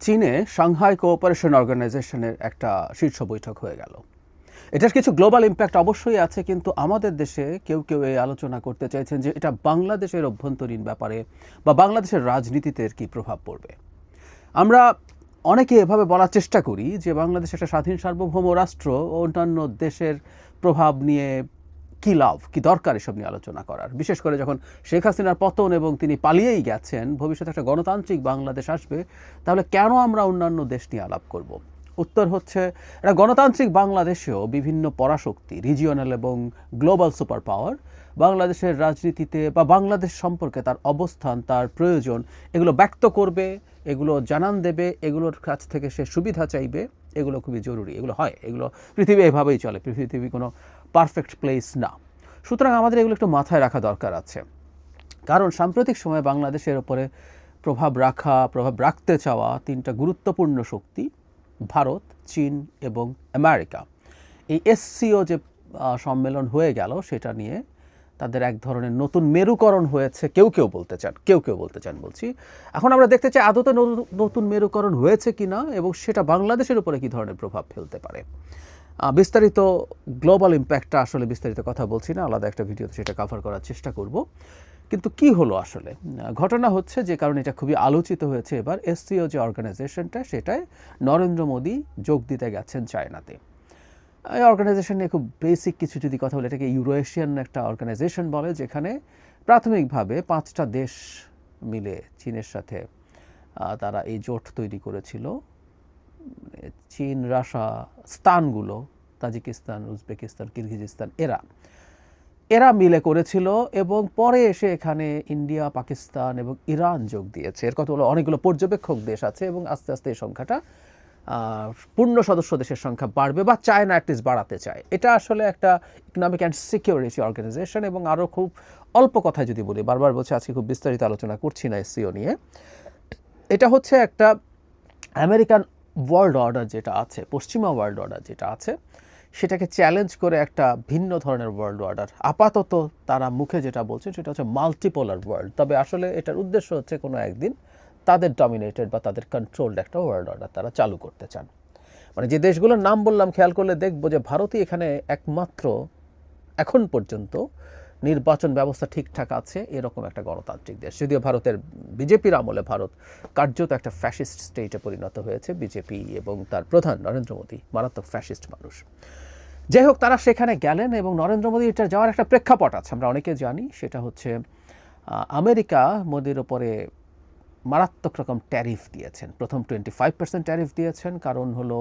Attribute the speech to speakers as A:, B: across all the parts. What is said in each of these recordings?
A: চীনে Shanghai cooperation অর্গানাইজেশনের একটা শীর্ষ বৈঠক হয়ে গেল। এটার কিছু গ্লোবাল ইম্প্যাক্ট অবশ্যই আছে, কিন্তু আমাদের দেশে কেউ কেউ এই আলোচনা করতে চাইছেন যে এটা বাংলাদেশের অভ্যন্তরীণ ব্যাপারে বা বাংলাদেশের রাজনীতিতে কী প্রভাব পড়বে। আমরা অনেকে এভাবে বলার চেষ্টা করি যে বাংলাদেশ একটা স্বাধীন সার্বভৌম রাষ্ট্র ও অন্যান্য দেশের প্রভাব নিয়ে কী লাভ, কী দরকার এসব নিয়ে আলোচনা করার? বিশেষ করে যখন শেখ হাসিনার পতন এবং তিনি পালিয়েই গেছেন, ভবিষ্যতে একটা গণতান্ত্রিক বাংলাদেশ আসবে, তাহলে কেন আমরা অন্যান্য দেশ নিয়ে আলাপ করব? উত্তর হচ্ছে একটা গণতান্ত্রিক বাংলাদেশেও বিভিন্ন পরাশক্তি রিজিওনাল এবং গ্লোবাল সুপার পাওয়ার বাংলাদেশের রাজনীতিতে বা বাংলাদেশ সম্পর্কে তার অবস্থান, তার প্রয়োজন, এগুলো ব্যক্ত করবে, এগুলো জানান দেবে, এগুলোর কাছ থেকে সে সুবিধা চাইবে, এগুলো খুবই জরুরি, এগুলো হয়, এগুলো পৃথিবী এভাবেই চলে পৃথিবী কোনো পারফেক্ট প্লেস না। সুতরাং আমাদের এগুলো একটু মাথায় রাখা দরকার আছে। কারণ সাম্প্রতিক সময়ে বাংলাদেশের ওপরে প্রভাব রাখা, প্রভাব রাখতে চাওয়া তিনটা গুরুত্বপূর্ণ শক্তি ভারত, চীন এবং আমেরিকা। এই এসসিও যে সম্মেলন হয়ে গেল সেটা নিয়ে তাদের এক ধরনের নতুন মেরুকরণ হয়েছে। কেউ কেউ বলতে চান, কেউ কেউ বলতে চান বলছি। এখন আমরা দেখতে চাই আদতে নতুন- মেরুকরণ হয়েছে কিনা এবং সেটা বাংলাদেশের উপরে কী ধরনের প্রভাব ফেলতে পারে। বিস্তারিত গ্লোবাল ইম্প্যাক্টটা আসলে বিস্তারিত কথা বলছি না, আলাদা একটা ভিডিওতে সেটা কভার করার চেষ্টা করব। কিন্তু কি হলো আসলে? ঘটনা হচ্ছে যে কারণে এটা খুবই আলোচিত হয়েছে এবার এসসিও যে অর্গানাইজেশনটা সেটায় নরেন্দ্র মোদী যোগ দিতে গেছেন চায়নাতে। এই অর্গানাইজেশন নিয়ে খুব বেসিক কিছু যদি কথা বলে, এটাকে ইউরো এশিয়ান একটা অর্গানাইজেশন বলে, যেখানে প্রাথমিকভাবে পাঁচটা দেশ মিলে চীনের সাথে তারা এই জোট তৈরি করেছিল। চীন রাশা স্থানগুলো, তাজিকিস্তান, উজবেকিস্তান, কিরগিজিস্তান, এরা। এরা মিলে করেছিল এবং পরে এসে এখানে ইন্ডিয়া, পাকিস্তান এবং ইরান যোগ দিয়েছে। এর কথা কতগুলো অনেকগুলো পর্যবেক্ষক দেশ আছে এবং আস্তে আস্তে এই সংখ্যাটা পূর্ণ সদস্য দেশের সংখ্যা বাড়বে বা চায়না অ্যাটলিস্ট বাড়াতে চায়। এটা আসলে একটা ইকোনমিক অ্যান্ড সিকিউরিটি অর্গানাইজেশন এবং আরও খুব অল্প কথায় যদি বলি, বারবার বলছে, আজকে খুব বিস্তারিত আলোচনা করছি না এসসিও নিয়ে। এটা হচ্ছে একটা আমেরিকান ওয়ার্ল্ড অর্ডার যেটা আছে, পশ্চিমা ওয়ার্ল্ড অর্ডার যেটা আছে, সেটাকে চ্যালেঞ্জ করে একটা ভিন্ন ধরনের ওয়ার্ল্ড অর্ডার আপাতত তারা মুখে যেটা বলছে, সেটা হচ্ছে মাল্টিপোলার ওয়ার্ল্ড তবে আসলে এটার উদ্দেশ্য হচ্ছে কোনো একদিন তাদের ডমিনেটেড বা তাদের কন্ট্রোলড একটা ওয়ার্ল্ড অর্ডার তারা চালু করতে চান। মানে যে দেশগুলোর নাম বললাম, খেয়াল করলে দেখব যে ভারতই এখানে একমাত্র এখন পর্যন্ত নির্বাচন ব্যবস্থা ঠিকঠাক আছে, এরকম একটা গণতান্ত্রিক দেশ। যদিও ভারতের বিজেপির আমলে ভারত কার্যত একটা ফ্যাসিস্ট স্টেটে পরিণত হয়েছে, বিজেপি এবং তার প্রধান নরেন্দ্র মোদী, মারাত্মক ফ্যাসিস্ট মানুষ। যাই হোক, তারা সেখানে গেলেন এবং নরেন্দ্র মোদী এটা যাওয়ার একটা প্রেক্ষাপট আছে। আমরা অনেকে জানি সেটা হচ্ছে আমেরিকা মোদির ওপরে মারাত্মক রকম ট্যারিফ দিয়েছেন। প্রথম টোয়েন্টি ফাইভ পার্সেন্ট ট্যারিফ দিয়েছেন, কারণ হলো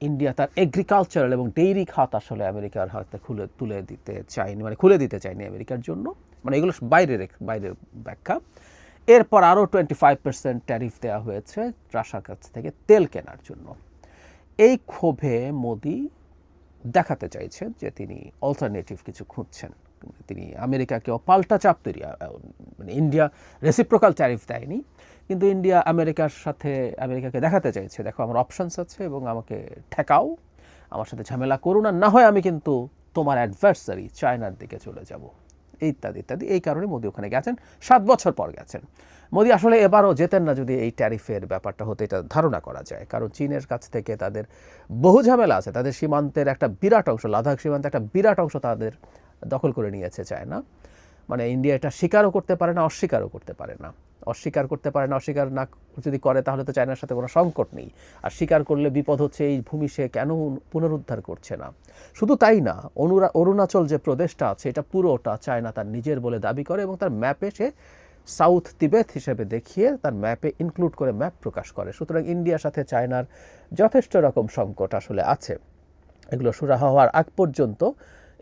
A: ইন্ডিয়া তার এগ্রিকালচারাল এবং ডেইরি খাত আসলে আমেরিকার হাতে খুলে, তুলে দিতে চায়নি মানে খুলে দিতে চায়নি আমেরিকার জন্য। মানে এগুলো বাইরের বাইরের ব্যাখ্যা। এরপর আরও টোয়েন্টি ফাইভ পার্সেন্ট ট্যারিফ দেওয়া হয়েছে রাশার কাছ থেকে তেল কেনার জন্য। এই ক্ষোভে মোদি দেখাতে চাইছেন যে তিনি অল্টারনেটিভ কিছু খুঁজছেন। তিনি আমেরিকাকেও পাল্টা চাপ তৈরি মানে ইন্ডিয়া রেসিপ্রোকাল ট্যারিফ দেয়নি, কিন্তু ইন্ডিয়া আমেরিকার সাথে আমেরিকাকে দেখাতে চাইছে, দেখো আমার অপশনস আছে এবং আমাকে ঠেকাও, আমার সাথে ঝামেলা করো না না হয় আমি কিন্তু তোমার অ্যাডভার্সারি চায়নার দিকে চলে যাব, ইত্যাদি ইত্যাদি, এই কারণে মোদি ওখানে গেছেন, সাত বছর পর গেছেন। মোদি আসলে এবারও যেতেন না যদি এই ট্যারিফের ব্যাপারটা হতে, এটা ধারণা করা যায়, কারণ চীনের কাছ থেকে তাদের বহু ঝামেলা আছে, তাদের সীমান্তের একটা বিরাট অংশ, লাদাখ সীমান্তে একটা বিরাট অংশ তাদের দখল করে নিয়েছে চায়না। মানে ইন্ডিয়া এটা স্বীকারও করতে পারে না, অস্বীকারও করতে পারে না। অস্বীকার করতে পারে না, অস্বীকার না যদি করে তাহলে তো চায়নার সাথে কোনো সংকট নেই। আর স্বীকার করলে বিপদ হচ্ছে এই ভূমি সে কেন পুনরুদ্ধার করছে না? শুধু তাই না, অনুরা, অরুণাচল যে প্রদেশটা আছে, এটা পুরোটা চায়না তার নিজের বলে দাবি করে এবং তার ম্যাপে সে সাউথ তিবেত হিসেবে দেখিয়ে তার ম্যাপে ইনক্লুড করে ম্যাপ প্রকাশ করে। সুতরাং ইন্ডিয়ার সাথে চায়নার যথেষ্ট রকম সংকট আসলে আছে। এগুলো সুরাহা হওয়ার আগ পর্যন্ত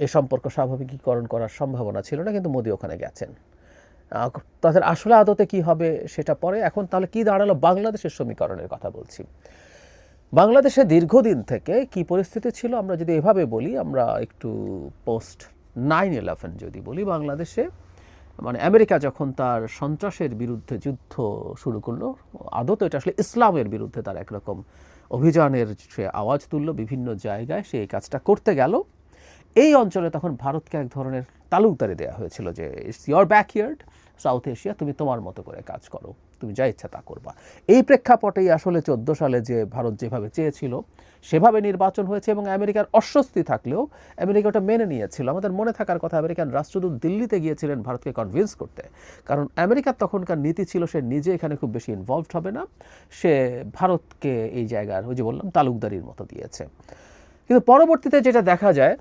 A: এই সম্পর্ক স্বাভাবিকীকরণ করার সম্ভাবনা ছিল না, কিন্তু মোদি ওখানে গেছেন। তাদের আসলে আদতে কি হবে সেটা পরে, এখন তাহলে কি দাঁড়াল বাংলাদেশের সমীকরণের কথা বলছি। বাংলাদেশে দীর্ঘদিন থেকে কি পরিস্থিতি ছিল আমরা যদি এভাবে বলি, আমরা একটু পোস্ট নাইন ইলেভেন যদি বলি, বাংলাদেশে মানে আমেরিকা যখন তার সন্ত্রাসের বিরুদ্ধে যুদ্ধ শুরু করল, আদত এটা আসলে ইসলামের বিরুদ্ধে তার একরকম অভিযানের সে আওয়াজ তুললো, বিভিন্ন জায়গায় সে এই কাজটা করতে গেল। এই অঞ্চলে তখন ভারতকে এক ধরনের তালুকদারি দেওয়া হয়েছিল যে it's your backyard South Asia তুমি তোমার মতো করে কাজ করো, তুমি যা ইচ্ছা তা করবা। এই প্রেক্ষাপটেই আসলে চোদ্দ সালে যে ভারত যেভাবে চেয়েছিল, সেভাবে নির্বাচন হয়েছে এবং আমেরিকার অস্বস্তি থাকলেও আমেরিকা ওটা মেনে নিয়েছিল। আমাদের মনে থাকার কথা, আমেরিকান রাষ্ট্রদূত দিল্লিতে গিয়েছিলেন ভারতকে কনভিন্স করতে। কারণ আমেরিকার তখনকার নীতি ছিল, সে নিজে এখানে খুব বেশি ইনভলভড হবে না, সে ভারতকে এই জায়গার, ওই যে বললাম, তালুকদারির মতো দিয়েছে। কিন্তু পরবর্তীতে যেটা দেখা যায়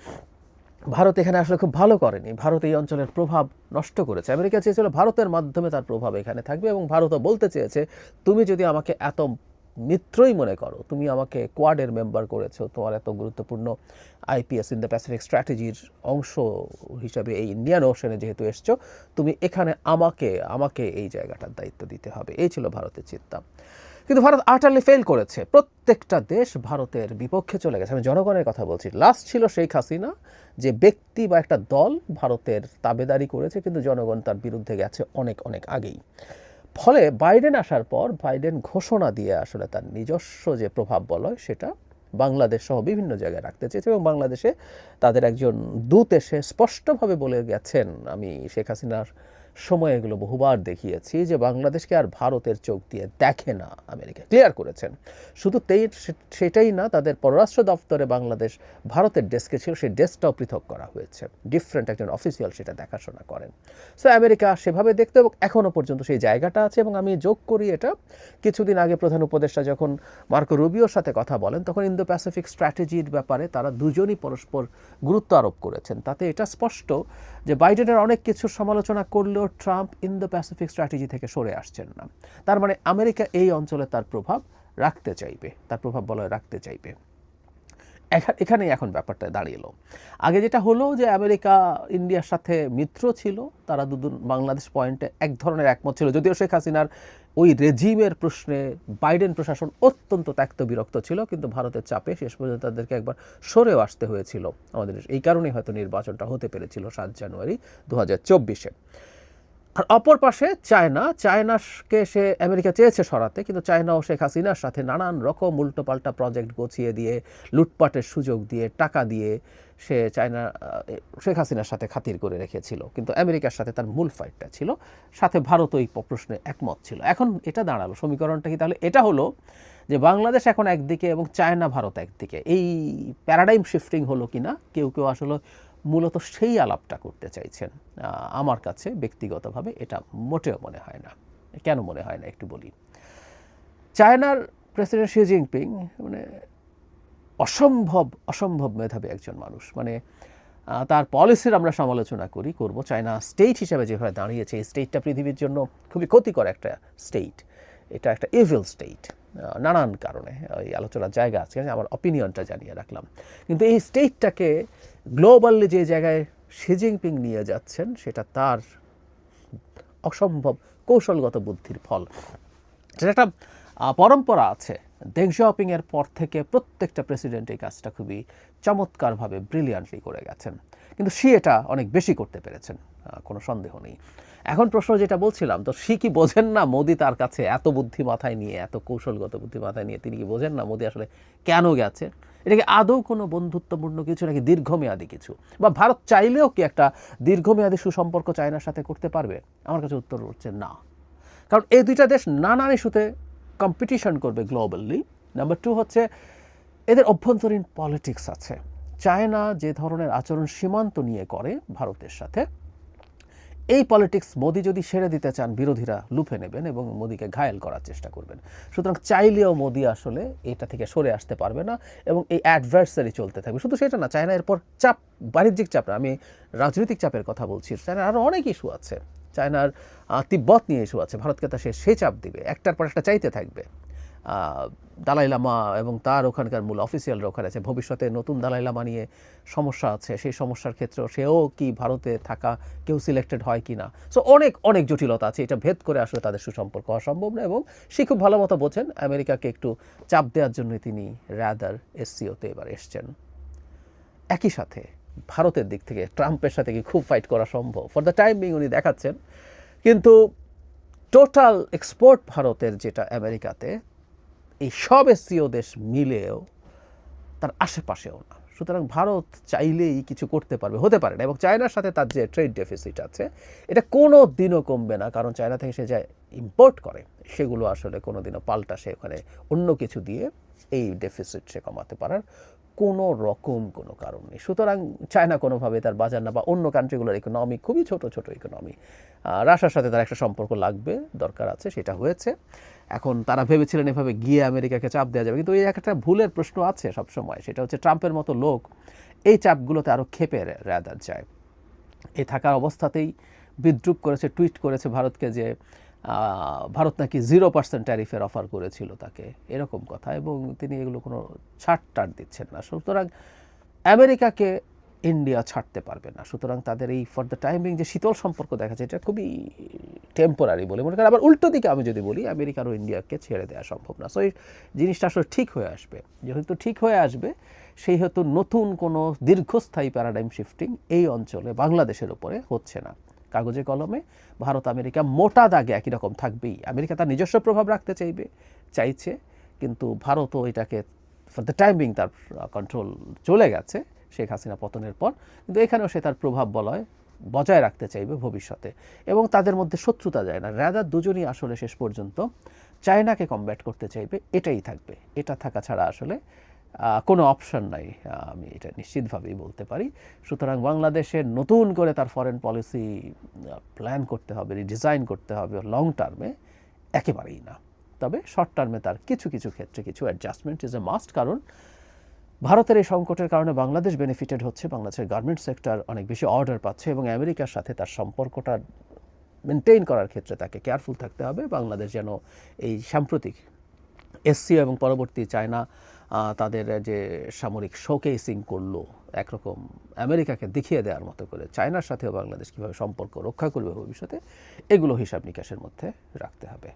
A: ভারত এখানে আসলে খুব ভালো করেনি। ভারত এই অঞ্চলের প্রভাব নষ্ট করেছে। আমেরিকা চেয়েছিল ভারতের মাধ্যমে তার প্রভাব এখানে থাকবে এবং ভারতও বলতে চেয়েছে, তুমি যদি আমাকে এত মিত্রই মনে করো, তুমি আমাকে কোয়াডের মেম্বার করেছ, তোমার এত গুরুত্বপূর্ণ আইপিএস ইন দ্য প্যাসিফিক স্ট্র্যাটেজির অংশ হিসাবে এই ইন্ডিয়ান ওশনে যেহেতু এসছো, তুমি এখানে আমাকে আমাকে এই জায়গাটার দায়িত্ব দিতে হবে। এই ছিল ভারতের চিন্তা। কিন্তু ভারত আটারলি ফেল করেছে। প্রত্যেকটা দেশ ভারতের বিপক্ষে চলে গেছে। আমি জনগণের কথা বলছি। লাস্ট ছিল শেখ হাসিনা, যে ব্যক্তি বা একটা দল ভারতের তাবেদারি করেছে, কিন্তু জনগণ তার বিরুদ্ধে গেছে অনেক অনেক আগেই। ফলে বাইডেন আসার পর বাইডেন ঘোষণা দিয়ে আসলে তার নিজস্ব যে প্রভাব বলয়, সেটা বাংলাদেশ সহ বিভিন্ন জায়গায় রাখতে চেয়েছে এবং বাংলাদেশে তাদের একজন দূত এসে স্পষ্টভাবে বলে গেছেন, আমি শেখ হাসিনার সময় এগুলো বহুবার দেখিয়েছি যে বাংলাদেশকে আর ভারতের চোখ দিয়ে দেখে না আমেরিকা। ক্লিয়ার করেছেন। শুধু তেই সেটাই না, তাদের পররাষ্ট্র দপ্তরে বাংলাদেশ ভারতের ডেস্কে ছিল, সেই ডেস্কটাও পৃথক করা হয়েছে। ডিফারেন্ট একজন অফিসিয়াল সেটা দেখাশোনা করেন। সো আমেরিকা সেভাবে দেখতে এবং এখনও পর্যন্ত সেই জায়গাটা আছে এবং আমি যোগ করি এটা। কিছুদিন আগে প্রধান উপদেষ্টা যখন মার্কো রুবিওর সাথে কথা বলেন, তখন ইন্দো প্যাসিফিক স্ট্র্যাটেজির ব্যাপারে তারা দুজনই পরস্পর গুরুত্ব আরোপ করেছেন। তাতে এটা স্পষ্ট যে বাইডেনের অনেক কিছু সমালোচনা করলেও Trump in the Pacific strategy থেকে সরে আসছেন না। তার মানে আমেরিকা এই অঞ্চলে তার প্রভাব রাখতে চাইবে, তার প্রভাব বলয় রাখতে চাইবে। এখানেই এখন ব্যাপারটা দাঁড়িয়েলো। আগে যেটা হলো যে আমেরিকা ইন্ডিয়ার সাথে মিত্র ছিল, তারা দুদিন বাংলাদেশ পয়েন্টে এক ধরনের একমত ছিল, যদিও শেখ হাসিনার ওই রেজিমের প্রশ্নে বাইডেন প্রশাসন অত্যন্ত ত্যাক্ত বিরক্ত ছিল, কিন্তু ভারতের চাপে শেষ পর্যন্ত তাদেরকে একবার সরেও আসতে হয়েছিল। আমাদের এই কারণেই হয়তো নির্বাচনটা হতে পেরেছিল সাত জানুয়ারি দু হাজার চব্বিশে। আর অপর পাশে চায়না। চায়নাকে সে আমেরিকা চেয়েছে সরাতে, কিন্তু চায়নাও শেখ হাসিনার সাথে নানান রকম উল্টোপাল্টা প্রজেক্ট গছিয়ে দিয়ে, লুটপাটের সুযোগ দিয়ে, টাকা দিয়ে সে চায়না শেখ হাসিনার সাথে খাতির করে রেখেছিল। কিন্তু আমেরিকার সাথে তার মূল ফাইটটা ছিল। সাথে ভারত ওই প্রশ্নে একমত ছিল। এখন এটা দাঁড়াল সমীকরণটা কি? তাহলে এটা হলো যে বাংলাদেশ এখন একদিকে এবং চায়না ভারত একদিকে। এই প্যারাডাইম শিফটিং হলো কিনা? কেউ কেউ আসলে মূলত সেই আলাপটা করতে চাইছেন। আমার কাছে ব্যক্তিগতভাবে এটা মোটেও মনে হয় না। কেন মনে হয় না একটু বলি। চায়নার প্রেসিডেন্ট শি জিনপিং মানে অসম্ভব অসম্ভব মেধাবী একজন মানুষ। মানে তার পলিসির আমরা সমালোচনা করি, করব। চায়না স্টেট হিসেবে যেভাবে দাঁড়িয়েছে, এই স্টেটটা পৃথিবীর জন্য খুবই ক্ষতিকর একটা স্টেট। এটা একটা ইভিল স্টেট নানান কারণে ওই আলোচনার জায়গা আছে, আমার অপিনিয়নটা জানিয়ে রাখলাম। কিন্তু এই স্টেটটাকে গ্লোবালি যে জায়গায় শি জিনপিং নিয়ে যাচ্ছেন, সেটা তার অসম্ভব কৌশলগত বুদ্ধির ফল। যেটা একটা পরম্পরা আছে। দেং এর পর থেকে প্রত্যেকটা প্রেসিডেন্ট এই কাজটা খুবই চমৎকারভাবে ব্রিলিয়ান্টলি করে গেছেন। কিন্তু সে এটা অনেক বেশি করতে পেরেছেন কোনো সন্দেহ নেই। এখন প্রশ্ন যেটা বলছিলাম, তো সে কি বোঝেন না মোদি তার কাছে এত বুদ্ধি মাথায় নিয়ে, এত কৌশলগত বুদ্ধি মাথায় নিয়ে তিনি কি বোঝেন না মোদি আসলে কেন গেছে? এটা কি আদৌ কোনো বন্ধুত্বপূর্ণ কিছু নাকি দীর্ঘমেয়াদী কিছু? বা ভারত চাইলেও কি একটা দীর্ঘমেয়াদী সুসম্পর্ক চায়নার সাথে করতে পারবে? আমার কাছে উত্তর হচ্ছে না। কারণ এই দুইটা দেশ নানান ইস্যুতে কম্পিটিশন করবে গ্লোবালি নাম্বার টু হচ্ছে, এদের অভ্যন্তরীণ পলিটিক্স আছে। চায়না যে ধরনের আচরণ সীমান্ত নিয়ে করে ভারতের সাথে এই পলিটিক্স মোদি যদি সেরে দিতে চান, বিরোধীরা লুফে নেবেন এবং মোদিকে ঘায়েল করার চেষ্টা করবেন। সুতরাং চাইলেও মোদি আসলে এটা থেকে সরে আসতে পারবে না এবং এই অ্যাডভার্সারি চলতে থাকবে। শুধু সেটা না, চায়না এরপর চাপ, বাণিজ্যিক চাপ না, আমি রাজনৈতিক চাপের কথা বলছি। চায়নার আরও অনেক ইস্যু আছে। চায়নার তিব্বত নিয়ে ইস্যু আছে। ভারতকে তা সে সে চাপ দিবে। একটার পর একটা চাইতে থাকবে। দালাই লামা এবং তার ওখানকার মূল অফিসিয়ালরা ওখানে আছে। ভবিষ্যতে নতুন দালাই লামা নিয়ে সমস্যা আছে। সেই সমস্যার ক্ষেত্রেও সেও কি ভারতে থাকা, কেউ সিলেক্টেড হয় কি না? সো অনেক অনেক জটিলতা আছে। এটা ভেদ করে আসলে তাদের সুসম্পর্ক হওয়া সম্ভব না এবং সে খুব ভালো মতো বোঝেন। আমেরিকাকে একটু চাপ দেওয়ার জন্যই তিনি র্যাদার এসসিওতে এবার এসছেন। একই সাথে ভারতের দিক থেকে ট্রাম্পের সাথে কি খুব ফাইট করা সম্ভব? ফর দ্য টাইম বিং উনি দেখাচ্ছেন। কিন্তু টোটাল এক্সপোর্ট ভারতের যেটা আমেরিকাতে এই সব এসসিও দেশ মিলেও তার আশেপাশেও না। সুতরাং ভারত চাইলেই কিছু করতে পারবে, হতে পারে না এবং চায়নার সাথে তার যে ট্রেড ডেফিসিট আছে, এটা কোনো দিনও কমবে না, কারণ চায়না থেকে সে যা ইম্পোর্ট করে, সেগুলো আসলে কোনো দিনও পাল্টা সে ওখানে অন্য কিছু দিয়ে এই ডেফিসিট সে কমাতে পারার কোনো রকম কোনো কারণ নেই। সুতরাং চায়না কোনোভাবে তার বাজার না বা অন্য কান্ট্রিগুলোর ইকোনমি খুবই ছোট ছোট ইকোনমি রাশিয়ার সাথে তার একটা সম্পর্ক লাগবে, দরকার আছে, সেটা হয়েছে। এখন তারা ভেবেছিলেন এভাবে গিয়ে আমেরিকাকে চাপ দেওয়া যাবে, কিন্তু এই একটা ভুলের প্রশ্ন আছে সবসময়, সেটা হচ্ছে ট্রাম্পের মতো লোক এই চাপগুলোতে আরও খেপে রেদার যায়। এ থাকার অবস্থাতেই বিদ্রুপ করেছে, টুইট করেছে ভারতকে যে ভারত নাকি জিরো পার্সেন্ট ট্যারিফের অফার করেছিল তাকে। এরকম কথা এবং তিনি এগুলো কোনো ছাড় টাড় দিচ্ছেন না। সুতরাং আমেরিকাকে ইন্ডিয়া ছাড়তে পারবে না। সুতরাং তাদের এই ফর দ্য টাইমিং যে শীতল সম্পর্ক দেখা যায় এটা খুবই টেম্পোরারি বলে মনে করেন। আবার উল্টো দিকে আমি যদি বলি আমেরিকার ও ইন্ডিয়াকে ছেড়ে দেওয়া সম্ভব না। সো এই জিনিসটা আসলে ঠিক হয়ে আসবে। যেহেতু ঠিক হয়ে আসবে সেই হেতু নতুন কোনো দীর্ঘস্থায়ী প্যারাডাইম শিফটিং এই অঞ্চলে বাংলাদেশের উপরে হচ্ছে না। কাগজে কলমে। ভারত, আমেরিকা মোটা দাগে একই রকম থাকবেই। আমেরিকা তার নিজস্ব প্রভাব রাখতে চাইবে, চাইছে, কিন্তু ভারতও এটাকে ফর দ্য টাইমিং তার কন্ট্রোল চলে গেছে শেখ হাসিনা পতনের পর। কিন্তু এখানেও সে তার প্রভাব বলয়, বজায় রাখতে চাইবে ভবিষ্যতে। এবং তাদের মধ্যে শত্রুতা যায় না। রাদার দুজনই আসলে শেষ পর্যন্ত চায়নাকে কমব্যাট করতে চাইবে, এটাই থাকবে। এটা থাকা ছাড়া আসলে কোনো অপশন নাই। আমি এটা নিশ্চিতভাবেই বলতে পারি। সুতরাং বাংলাদেশের নতুন করে তার ফরেন পলিসি প্ল্যান করতে হবে রিডিজাইন করতে হবে লং টার্মে একেবারেই না। তবে শর্ট টার্মে তার কিছু কিছু ক্ষেত্রে কিছু অ্যাডজাস্টমেন্ট ইজ এ মাস্ট কারণ ভারতের এই সংকটের কারণে বাংলাদেশ বেনিফিটেড হচ্ছে, বাংলাদেশের গার্মেন্ট সেক্টর অনেক বেশি অর্ডার পাচ্ছে এবং আমেরিকার সাথে তার সম্পর্কটা মেনটেন করার ক্ষেত্রে তাকে কেয়ারফুল থাকতে হবে। বাংলাদেশ যেন এই সাম্প্রতিক এসসিও এবং পরবর্তী চায়না তাদের যে সামরিক শোকেসিং করল, একরকম আমেরিকাকে দেখিয়ে দেওয়ার মতো করে, চায়নার সাথেও বাংলাদেশ কীভাবে সম্পর্ক রক্ষা করবে ভবিষ্যতে, এগুলো হিসাব নিকাশের মধ্যে রাখতে হবে।